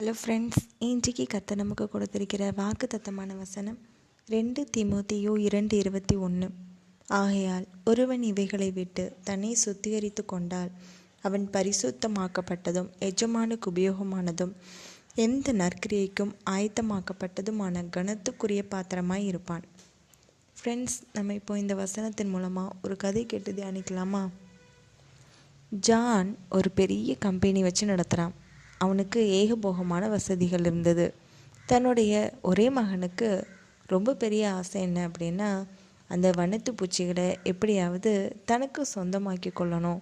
Hello friends இன்றைக்கு கத்த நமக்கு கொடுத்திருக்கிற வாக்கு தத்தமான வசனம் ரெண்டு திமோத்தியோ இரண்டு இருபத்தி ஒன்று ஆகையால் ஒருவன் இவைகளை விட்டு தன்னை சுத்திகரித்து கொண்டால் அவன் பரிசுத்தமாக்கப்பட்டதும் எஜமானுக்கு உபயோகமானதும் எந்த நற்கிரியைக்கும் ஆயத்தமாக்கப்பட்டதுமான கனத்துக்குரிய பாத்திரமாய் இருப்பான். ஃப்ரெண்ட்ஸ் நம்ம இப்போ இந்த வசனத்தின் மூலமாக ஒரு கதை கேட்டு தியானிக்கலாமா? ஜான் ஒரு பெரிய கம்பெனி வச்சு நடத்துகிறான் அவனுக்கு ஏகபோகமான வசதிகள் இருந்தது. தன்னுடைய ஒரே மகனுக்கு ரொம்ப பெரிய ஆசை என்ன அப்படின்னா அந்த வண்ணத்து பூச்சிகளை எப்படியாவது தனக்கு சொந்தமாக்கி கொள்ளணும்.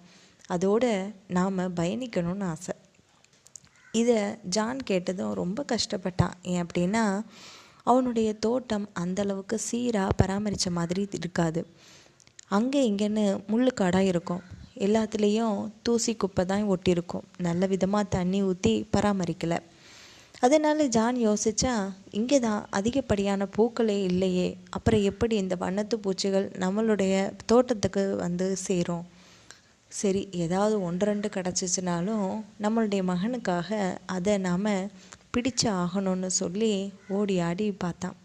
அதோட நாம் பயணிக்கணும்னு ஆசை. இதை ஜான் கேட்டதும் ரொம்ப கஷ்டப்பட்டான். ஏன் அப்படின்னா அவனுடைய தோட்டம் அந்தளவுக்கு சீராக பராமரித்த மாதிரி இருக்காது. அங்கே இங்கேன்னு முள்ளுக்காடாக இருக்கும். எல்லாத்துலேயும் தூசி குப்பை தான் ஒட்டியிருக்கும். நல்ல விதமாக தண்ணி ஊற்றி பராமரிக்கலை. அதனால் ஜான் யோசித்தா இங்கே தான் அதிகப்படியான பூக்களே இல்லையே. அப்புறம் எப்படி இந்த வண்ணத்து பூச்சிகள் நம்மளுடைய தோட்டத்துக்கு வந்து சேரும்? சரி ஏதாவது ஒன்று ரெண்டு கிடச்சிச்சினாலும் நம்மளுடைய மகனுக்காக அதை நாம் பிடிச்சு ஆகணும்னு சொல்லி ஓடி ஆடி பார்த்தான்.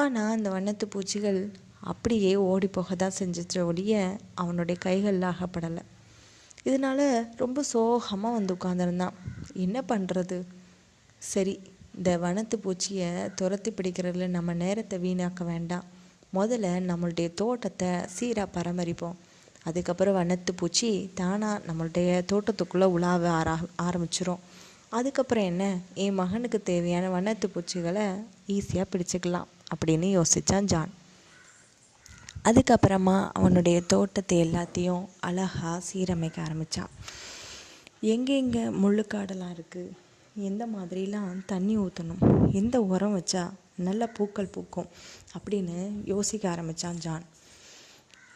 ஆனால் அந்த வண்ணத்து பூச்சிகள் அப்படியே ஓடி போக தான் செஞ்சிச்சு ஒழிய அவனுடைய கைகளில் ஆகப்படலை இதனால் ரொம்ப சோகமாக வந்து உட்காந்துருந்தான் என்ன பண்ணுறது சரி இந்த வனத்து பூச்சியை துரத்தி பிடிக்கிறதுல நம்ம நேரத்தை வீணாக்க வேண்டாம். முதல்ல நம்மளுடைய தோட்டத்தை சீராக பராமரிப்போம். அதுக்கப்புறம் வனத்து பூச்சி தானாக நம்மளுடைய தோட்டத்துக்குள்ளே உலாவ ஆரா ஆரம்பிச்சிரும். அதுக்கப்புறம் என்ன? என் மகனுக்கு தேவையான வனத்து பூச்சிகளை ஈஸியாக பிடிச்சிக்கலாம் அப்படின்னு யோசித்தான் ஜான். அதுக்கப்புறமா அவனுடைய தோட்டத்தை எல்லாத்தையும் அழகாக சீரமைக்க ஆரம்பித்தான் எங்கெங்கே முள்ளுக்காடெல்லாம் இருக்குது எந்த மாதிரிலாம் தண்ணி ஊற்றணும் எந்த உரம் வச்சா நல்ல பூக்கள் பூக்கும்? அப்படின்னு யோசிக்க ஆரம்பித்தான் ஜான்.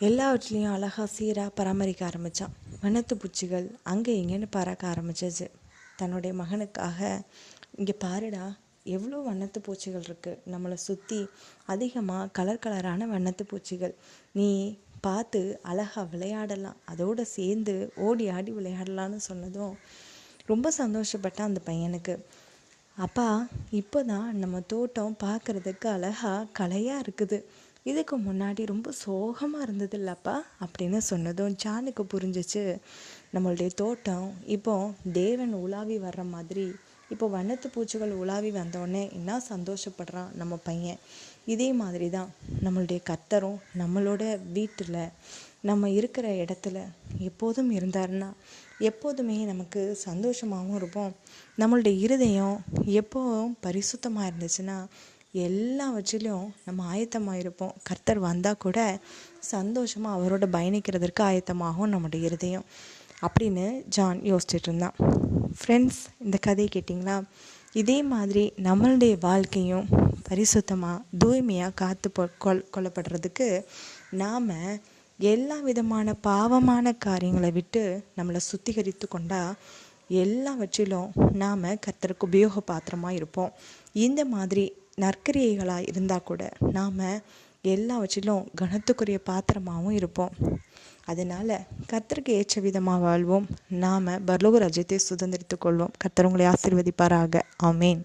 எல்லாவற்றிலையும் அழகாக சீராக பராமரிக்க ஆரம்பித்தான் வனத்து பூச்சிகள் அங்கே இங்கேன்னு பறக்க ஆரம்பிச்சிச்சு தன்னுடைய மகனுக்காக இங்கே பாருடா எவ்வளோ வண்ணத்து பூச்சிகள் இருக்குது நம்மளை சுற்றி அதிகமாக கலர் கலரான வண்ணத்து பூச்சிகள். நீ பார்த்து அழகாக விளையாடலாம். அதோடு சேர்ந்து ஓடி ஆடி விளையாடலான்னு சொன்னதும் ரொம்ப சந்தோஷப்பட்டான் அந்த பையனுக்கு. அப்பா இப்போ தான் நம்ம தோட்டம் பார்க்குறதுக்கு அழகாக கலையாக இருக்குது. இதுக்கு முன்னாடி ரொம்ப சோகமாக இருந்தது இல்லப்பா அப்படின்னு சொன்னதும் ஜானுக்கு புரிஞ்சிச்சு. நம்மளுடைய தோட்டம் இப்போ தேவன் உலாவி வர்ற மாதிரி இப்போ வண்ணத்து பூச்சிகள் உலாவி வந்தோடனே என்ன சந்தோஷப்படுறான் நம்ம பையன்? இதே மாதிரி தான் நம்மளுடைய கத்தரும் நம்மளோட வீட்டில் நம்ம இருக்கிற இடத்துல எப்போதும் இருந்தாருன்னா எப்போதுமே நமக்கு சந்தோஷமாகவும் இருப்போம். நம்மளுடைய இருதயம் எப்போவும் பரிசுத்தமாக இருந்துச்சுன்னா எல்லா வச்சிலையும் நம்ம ஆயத்தமாக இருப்போம். கர்த்தர் வந்தால் கூட சந்தோஷமாக அவரோட பயணிக்கிறதுக்கு ஆயத்தமாகும் நம்முடைய இருதயம். அப்படின்னு ஜான் யோசிச்சுட்டு இருந்தான். ஃப்ரெண்ட்ஸ் இந்த கதையை கேட்டிங்களா? இதே மாதிரி நம்மளுடைய வாழ்க்கையும் பரிசுத்தமாக தூய்மையாக காத்து கொல் கொல்லப்படுறதுக்கு நாம் எல்லா விதமான பாவமான காரியங்களை விட்டு நம்மளை சுத்திகரித்து கொண்டால் எல்லாவற்றிலும் நாம் கர்த்தருக்கு உபயோக பாத்திரமாக இருப்போம். இந்த மாதிரி நற்கரியைகளாக இருந்தால் கூட நாம் எல்லாவற்றிலும் கனத்துக்குரிய பாத்திரமாகவும் இருப்போம். அதனால் கர்த்தருக்கு ஏற்ற விதமாக வாழ்வோம். நாம் பர்லோக ராஜ்யத்தை சுதந்திரித்து கொள்வோம். கர்த்தர் உங்களை ஆசிர்வதிப்பாராக. ஆமேன்.